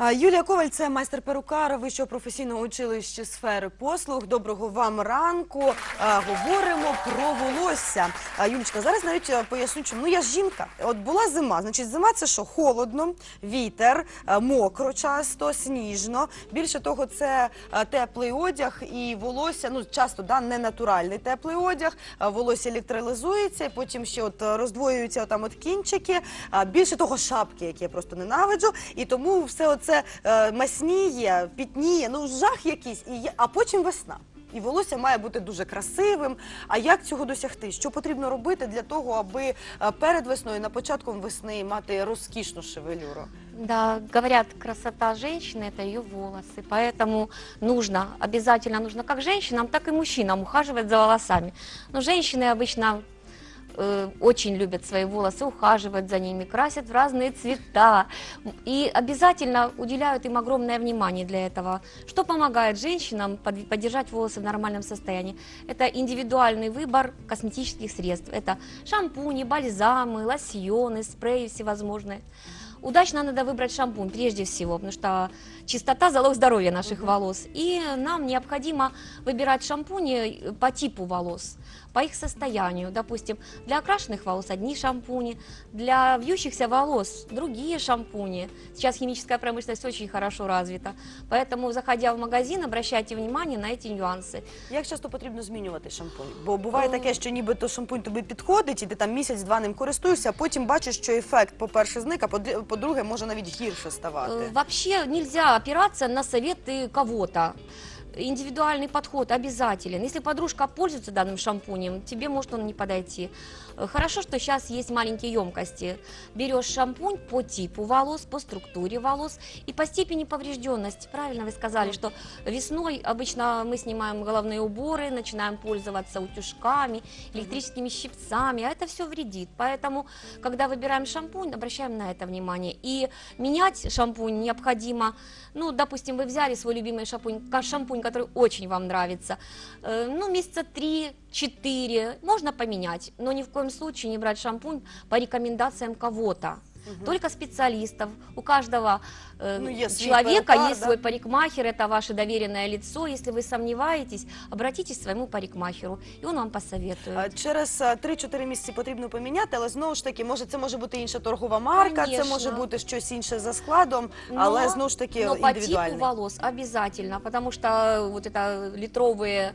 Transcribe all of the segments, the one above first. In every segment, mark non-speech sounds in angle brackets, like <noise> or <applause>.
Юлія Коваль, це майстер перукара Вищого професійного училища сфери послуг. Доброго вам ранку. Говоримо про волосся. Юлічка, зараз навіть поясню, чому. Ну я ж жінка. От була зима. Значить, зима це що? Холодно, вітер, мокро часто, сніжно. Більше того, це теплий одяг і волосся. Ну часто да, не натуральний теплий одяг. Волосся електролізується, потім ще от роздвоюються там от кінчики. Більше того, шапки, які я просто ненавиджу. І тому все оце е, масніє, пітніє, ну жах якийсь, і є, а потім весна. І волосся має бути дуже красивим. А як цього досягти? Що потрібно робити для того, аби е, перед весною, на початком весни мати розкішну шевелюру? Да, говорят, красота женщины это ее волосы, поэтому нужно, обязательно нужно как женщинам, так и мужчинам ухаживать за волосами. Но женщины обычно э, очень любят свои волосы, ухаживать за ними, красят в разные цвета и обязательно уделяют им огромное внимание для этого. Что помогает женщинам под- поддержать волосы в нормальном состоянии? Это индивидуальный выбор косметических средств. Это шампуни, бальзамы, лосьоны, спреи всевозможные. Удачно надо выбрать шампунь прежде всего, потому что чистота – залог здоровья наших волос. И нам необходимо выбирать шампуни по типу волос, по их состоянию. Допустим, для окрашенных волос одни шампуни, для вьющихся волос другие шампуни. Сейчас химическая промышленность очень хорошо развита, поэтому, заходя в магазин, обращайте внимание на эти нюансы. Як часто потрібно змінювати шампунь? Бо буває О. таке, що нібито шампунь тобі підходить, і ти там місяць-два ним користуєшся, а потім бачиш, що ефект, по-перше, зник, а по- по-друге, може навіть гірше ставати. Вообще нельзя опираться на советы кого-то. Индивидуальный подход обязателен. Если подружка пользуется данным шампунем, тебе может он не подойти. Э, Хорошо, что сейчас есть маленькие емкости. Берешь шампунь по типу волос, по структуре волос и по степени поврежденности. Правильно вы сказали, что весной обычно мы снимаем головные уборы, начинаем пользоваться утюжками, электрическими щипцами, а это все вредит. Поэтому, когда выбираем шампунь, обращаем на это внимание. И менять шампунь необходимо, ну, допустим, вы взяли свой любимый шампунь, ка- шампунь, который очень вам нравится, э, ну, месяца три-четыре можно поменять, но ни в коем случае не брать шампунь по рекомендациям кого-то. Только специалистов. У каждого э, Ну, есть свой человека перукар, есть да? свой парикмахер, это ваше доверенное лицо. Если вы сомневаетесь, обратитесь к своему парикмахеру, и он вам посоветует. А, Через е, 3-4 місяці потрібно поміняти, але знову ж таки, може, це може бути інша торгова марка, це Конечно. може бути щось інше за складом, але знову ж таки но по типу індивідуальний. волос обязательно, потому что вот это литровые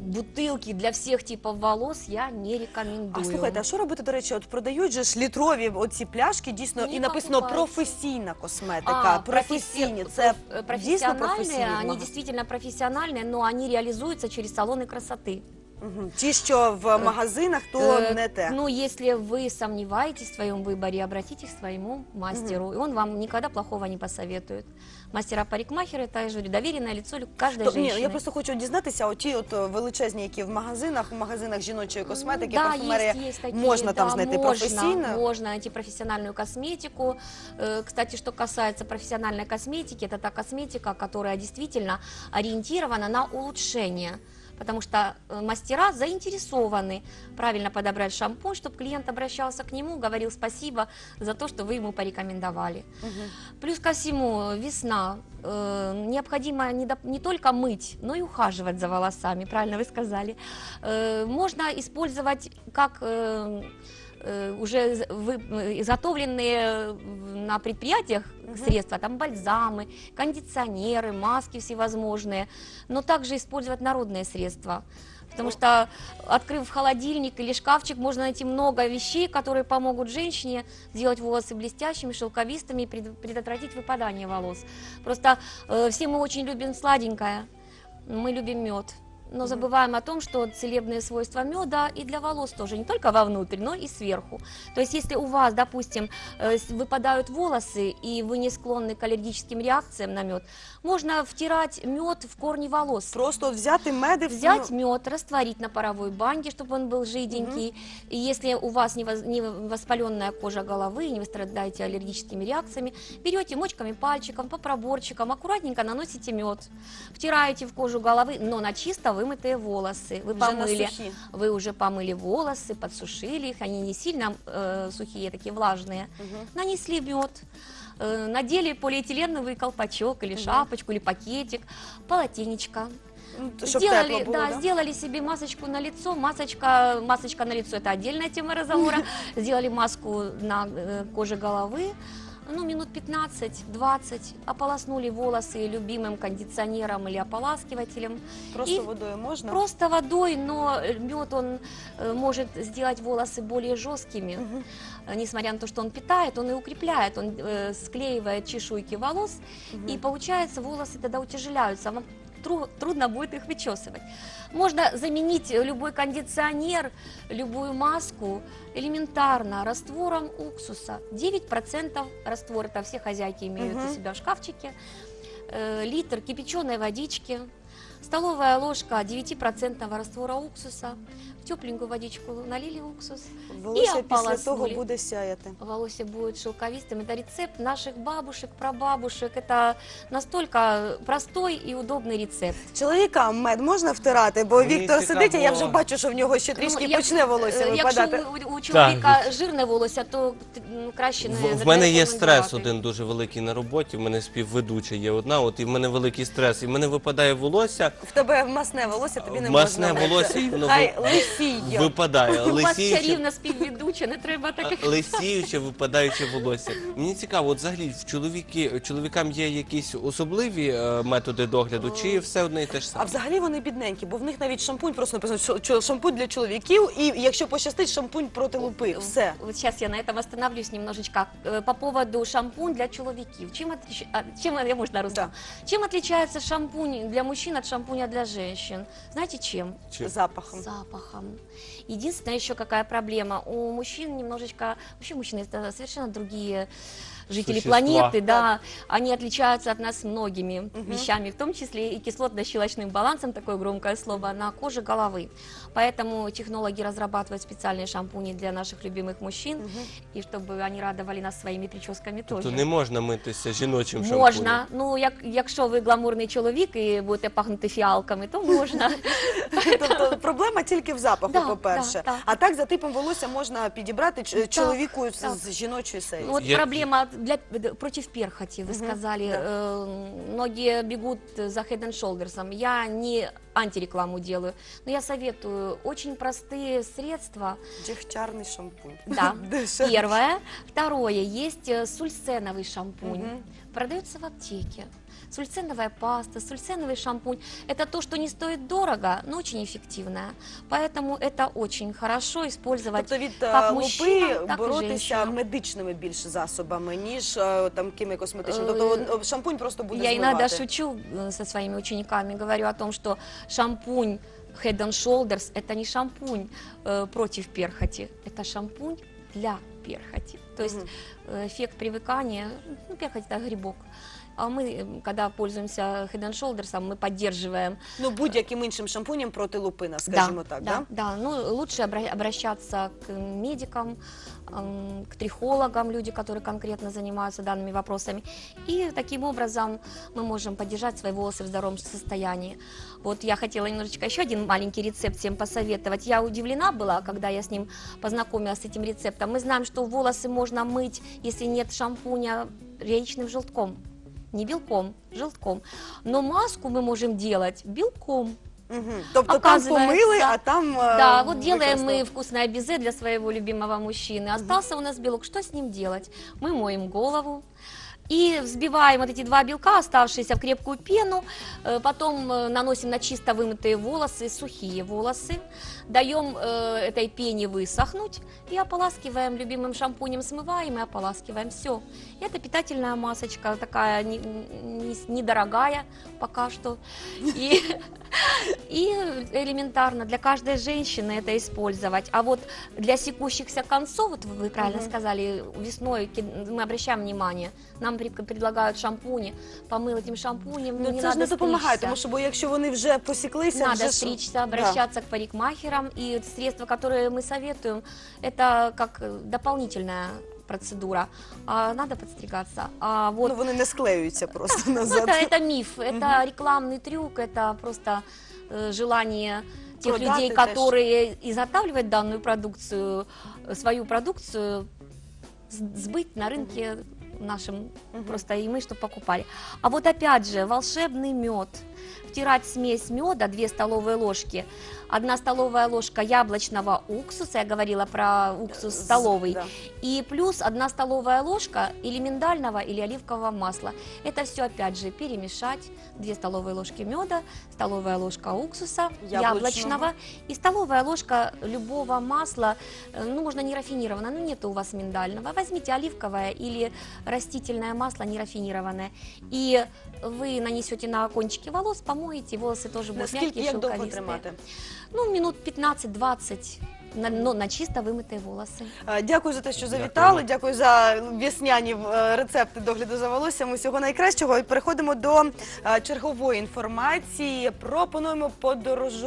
бутылки для всех типов волос я не рекомендую. А слухайте, а що робити, до речі, от продають же ж літрові оці пляшки, дійсно, Не і написано покупайте. професійна косметика. А, професійні, професси- це проф- дійсно профессиональные, професійні. они магазини? действительно профессиональные, но они реализуются через салоны красоты. Мгм. Ті, що в магазинах, то Э, не те. Ну, если вы сомневаетесь в своем выборе, обратитесь к своему мастеру, и он вам никогда плохого не посоветует. Мастера-парикмахера, это, я же говорю, доверенное лицо каждой То, ні, женщины. я просто хочу дізнатися, оті от е, величезні, які в магазинах, в магазинах жіночої косметики, да, парфумерії, есть, есть такие, можна там да, знайти можно, професійну? Можно найти профессиональную косметику. Э, Кстати, что касается профессиональной косметики, это та косметика, которая действительно ориентирована на улучшение. Потому что э, мастера заинтересованы правильно подобрать шампунь, чтобы клиент обращался к нему, говорил спасибо за то, что вы ему порекомендовали. Мгм. Плюс ко всему, весна. Э, необходимо не, доп- не только мыть, но и ухаживать за волосами, правильно вы сказали. Э, можно использовать как э, уже з- вы- э, изготовленные на предприятиях Мгм. средства, там бальзамы, кондиционеры, маски всевозможные, но также использовать народные средства. Потому что, открыв холодильник или шкафчик, можно найти много вещей, которые помогут женщине сделать волосы блестящими, шелковистыми и пред- предотвратить выпадание волос. Просто э, все мы очень любим сладенькое, мы любим мед. Но забываем о том, что целебные свойства меда и для волос тоже, не только вовнутрь, но и сверху. То есть, если у вас, допустим, э, выпадают волосы, и вы не склонны к аллергическим реакциям на мед, можно втирать мед в корни волос. Просто от взяти меди, в- Взять мед, растворить на паровой банке, чтобы он был жиденький. И если у вас не, воз- не воспаленная кожа головы, не вы страдаете аллергическими реакциями, берете мочками пальчиком, по проборчикам, аккуратненько наносите мед, втираете в кожу головы, но на чисто вымытые волосы. Вы на помыли, вы уже помыли волосы, подсушили их, они не сильно э, сухие, такие влажные. Мгм. Нанесли мед, э, надели полиэтиленовый колпачок или шапочку, или пакетик, полотенечко. Ну, сделали, було, да, да? сделали себе масочку на лицо. Масочка, масочка на лицо это отдельная тема разговора. <laughs> Сделали маску на э, коже головы. Ну, минут 15-20 ополоснули волосы любимым кондиционером или ополаскивателем. Просто І водою можна? Просто водой, но мед он э, может сделать волосы более жесткими. Э, Несмотря на то, что он питает, он и укрепляет, он э, склеивает чешуйки волос, Мгм. и получается волосы тогда утяжеляются. Тру- трудно будет их вычесывать. Можно заменить любой кондиционер, любую маску элементарно раствором уксуса. 9% раствор, это все хозяйки имеют Мгм. у себя в шкафчике. Э, Литр кипяченой водички, столовая ложка 9% раствора уксуса. В тепленькую водичку налили уксус, Волосся і після того ополоснули. буде сяяти. волосье будет шелковистым. Это рецепт наших бабушек, прабабушек. Это настолько простой и удобный рецепт. Чоловікам мед можна втирати, бо Мені Віктор цікаво. сидить, і я вже бачу, що в нього ще трішки Ну, як- почне волосся е, випадати. Якщо у, у чоловіка жирне волосся, то ну, краще не В, не в мене є рекомендувати. стрес один дуже великий на роботі. В мене співведуча є одна, от і в мене великий стрес. І в мене випадає волосся, В тебе масне волосся, тобі не Масне можна. волосся, і воно Хай ви- лисіє. випадає. У вас Лисіюче, чарівна співведуча, не треба таких. лисіюче, випадаюче волосся. Мені цікаво, от взагалі в чоловіки, чоловікам є якісь особливі е, методи догляду, чи все одне і те ж А саме? взагалі вони бідненькі, бо в них навіть шампунь просто написано, що- що шампунь для чоловіків, і якщо пощастить, шампунь проти лупи. Все. Вот сейчас я на этом остановлюсь немножечко. Э, По поводу шампунь для человеков. Чем, отлич- а, чем я, можно на русском? Чем отличается шампунь для мужчин от шампуня для женщин? Знаете чем? Чи- Запахом. Запахом. Единственная еще какая проблема. У мужчин немножечко... Вообще мужчины это совершенно другие жители Существа. планеты, да, они отличаются от нас многими вещами, в том числе и кислотно-щелочным балансом, такое громкое слово, на коже головы. Поэтому технологи разрабатывают специальные шампуни для наших любимых мужчин, и чтобы они радовали нас своими прическами Тобто тоже. не можна митися жіночим шампунем? Можна, ну як, якщо ви гламурний чоловік і будете пахнути фіалками, то можна. <laughs> Тобто проблема тільки в запаху, Да, по-перше. да, да. А так за типом волосся можна підібрати ч- чоловіку з, так. з жіночої серії. Вот Я- проблема для, против перхоти, вы сказали. да. э, многие бегут за Head and Shoulders. Я не антирекламу делаю, но я советую очень простые средства. Дігтярний шампунь. Да, <laughs> первое. Второе, есть э, сульценовый шампунь. Продается в аптеке Сульценовая паста, сульценовый шампунь. Это то, что не стоит дорого, но очень эффективное. Поэтому это очень хорошо использовать. Тобто від як е, мужчинам, лупи так і боротися жінкам. медичними більше засобами, ніж е, там кими косметичними. Е, Тобто от, шампунь просто буде Я змивати. иногда шучу э, со своими учениками, говорю о том, что шампунь Head and Shoulders это не шампунь э, против перхоти, это шампунь для перхоти. То есть Мгм. э, эффект привыкания, ну, перхоть это грибок. а мы, э, когда пользуемся Head and Shoulders, мы поддерживаем Ну, будь-яким іншим шампунем проти лупина, скажімо так, да? да, да. Ну, лучше обра- обращаться к медикам, к трихологам, люди, которые конкретно занимаются данными вопросами. И таким образом мы можем поддержать свои волосы в здоровом состоянии. Вот я хотела немножечко еще один маленький рецепт всем посоветовать. Я удивлена была, когда я с ним познакомилась, с этим рецептом. Мы знаем, что волосы можно мыть, если нет шампуня, яичным желтком. Не белком, желтком. Но маску мы можем делать белком. Мгм. Тобто там Оказывается, помили, а там... е, Да, вот делаем використали. мы вкусное безе для своего любимого мужчины. Остался у нас белок, что с ним делать? Мы моем голову и взбиваем вот эти два белка, оставшиеся в крепкую пену, э, потом э, наносим на чисто вымытые волосы, сухие волосы, даем э, этой пене высохнуть и ополаскиваем любимым шампунем, смываем и ополаскиваем. Все. Это питательная масочка, такая не- не- недорогая пока что. И <laughs> и элементарно для каждой женщины это использовать. А вот для секущихся концов, вот вы правильно Мгм. сказали, весной мы обращаем внимание, нам пред- предлагают шампуни, помыл этим шампунем, Ну, не це ж не допомагає, тому що бо якщо вони вже посіклися, Надо вже стричься, Да. обращаться к парикмахерам. И средства, которые мы советуем, это как дополнительная процедура. А надо подстригаться. А вот Ну, вони не склеюються просто Ну, <laughs> назад. это, это миф, это рекламный трюк, это просто э, желание тех Продать людей, это которые изготавливают данную продукцию, э, свою продукцию, сбыть на рынке нашим, Мгм. просто и мы что покупали. А вот опять же, волшебный мед. Втирать смесь меда, 2 столовые ложки, 1 столовая ложка яблочного уксуса, я говорила про уксус З- столовый, да. и плюс 1 столовая ложка или миндального, или оливкового масла. Это все опять же перемешать, 2 столовые ложки меда, столовая ложка уксуса Яблочного. яблочного и столовая ложка любого масла, э, ну можно не рафинированное, ну нет у вас миндального, возьмите оливковое или растительное масло нерафинированное, и вы нанесете на кончики волос, помоете, волосы тоже будут Наскільки мягкие, як довго шелковистые. тримати? Ну, минут 15-20 на, но на чисто вымытые волосы. Е, Дякую за те, що завітали. Дякую за весняні е, рецепти догляду за волоссям. Усього найкращого. І переходимо до е, чергової інформації. Пропонуємо подорожувати.